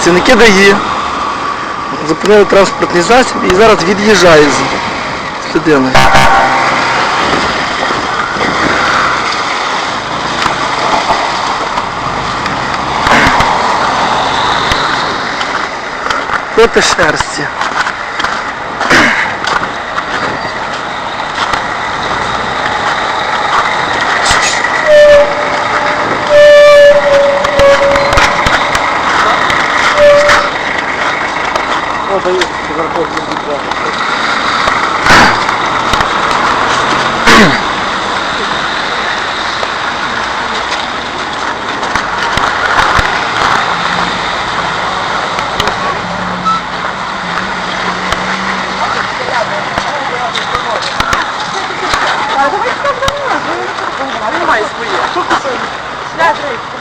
Працівники ДАІ зупинили транспортний засіб і зараз від'їжджають з людиною. Проти шерсті. О, даю, Дякую. Дякую.